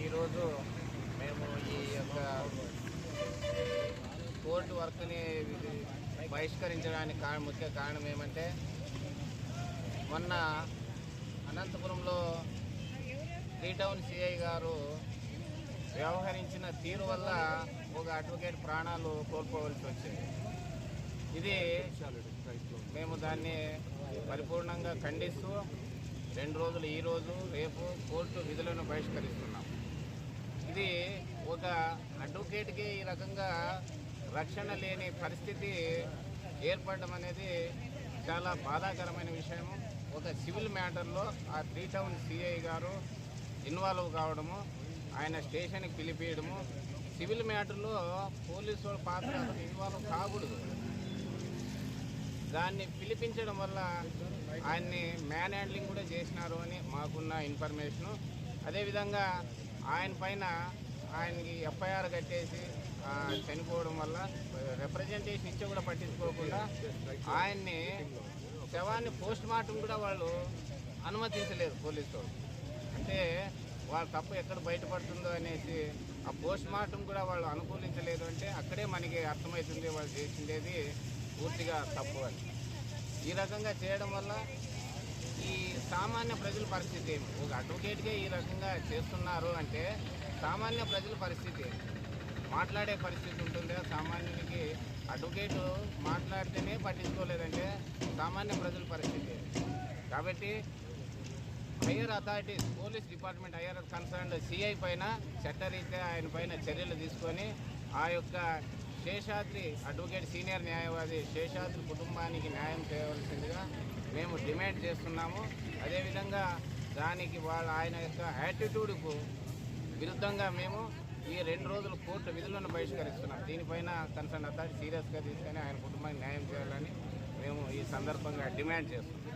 ఈరోజు మేము ఈ యొక్క కోర్టు వర్క్ని బహిష్కరించడానికి కారణం ముఖ్య కారణం ఏమంటే మొన్న అనంతపురంలో త్రీ టౌన్ సిఐ గారు వ్యవహరించిన తీరు వల్ల ఒక అడ్వకేట్ ప్రాణాలు కోల్పోవలసి వచ్చింది. ఇది మేము దాన్ని పరిపూర్ణంగా ఖండిస్తూ రెండు రోజులు ఈ రోజు రేపు కోర్టు విధులను బహిష్కరిస్తున్నాం. ఇది ఒక అడ్వకేట్కి ఈ రకంగా రక్షణ లేని పరిస్థితి ఏర్పడడం అనేది చాలా బాధాకరమైన విషయము. ఒక సివిల్ మ్యాటర్లో ఆ త్రీ టౌన్ సిఐ గారు ఇన్వాల్వ్ కావడము ఆయన స్టేషన్కి పిలిపియడము. సివిల్ మ్యాటర్లో పోలీసు వాళ్ళ పాత్ర అసలు ఇన్వాల్వ్ కాకూడదు. దాన్ని పిలిపించడం వల్ల ఆయన్ని మ్యాన్ హ్యాండ్లింగ్ కూడా చేసినారు అని మాకున్న ఇన్ఫర్మేషను. అదేవిధంగా ఆయన పైన ఆయనకి ఎఫ్ఐఆర్ కట్టేసి చనిపోవడం వల్ల రిప్రజెంటేషన్ ఇచ్చి కూడా పట్టించుకోకుండా ఆయన్ని శవాన్ని పోస్ట్ మార్టం కూడా వాళ్ళు అనుమతించలేదు పోలీసు అంటే వాళ్ళ తప్పు ఎక్కడ బయటపడుతుందో అనేసి ఆ పోస్ట్ మార్టం కూడా వాళ్ళు అనుకూలించలేదు అంటే అక్కడే మనకి అర్థమవుతుంది వాళ్ళు చేసిందేది పూర్తిగా తప్పు అని. ఈ రకంగా చేయడం వల్ల ఈ సామాన్య ప్రజల పరిస్థితి ఏమి? ఒక అడ్వకేట్గా ఈ రకంగా చేస్తున్నారు అంటే సామాన్య ప్రజల పరిస్థితి మాట్లాడే పరిస్థితి ఉంటుందా. సామాన్యునికి అడ్వకేటు మాట్లాడితేనే పట్టించుకోలేదంటే సామాన్య ప్రజల పరిస్థితి కాబట్టి higher authorities police department higher concern CI పైన చట్టరీత్యా ఆయన పైన చర్యలు తీసుకొని ఆ యొక్క శేషాద్రి అడ్వకేట్ సీనియర్ న్యాయవాది శేషాద్రి కుటుంబానికి న్యాయం చేయవలసిందిగా మేము డిమాండ్ చేస్తున్నాము. అదేవిధంగా దానికి వాళ్ళ ఆయన యొక్క యాటిట్యూడ్కు విరుద్ధంగా మేము ఈ రెండు రోజులు కోర్టు విధులను బహిష్కరిస్తున్నాం. దీనిపైన కన్సర్న్ అథారిటీ సీరియస్గా తీసుకొని ఆయన కుటుంబానికి న్యాయం చేయాలని మేము ఈ సందర్భంగా డిమాండ్ చేస్తున్నాం.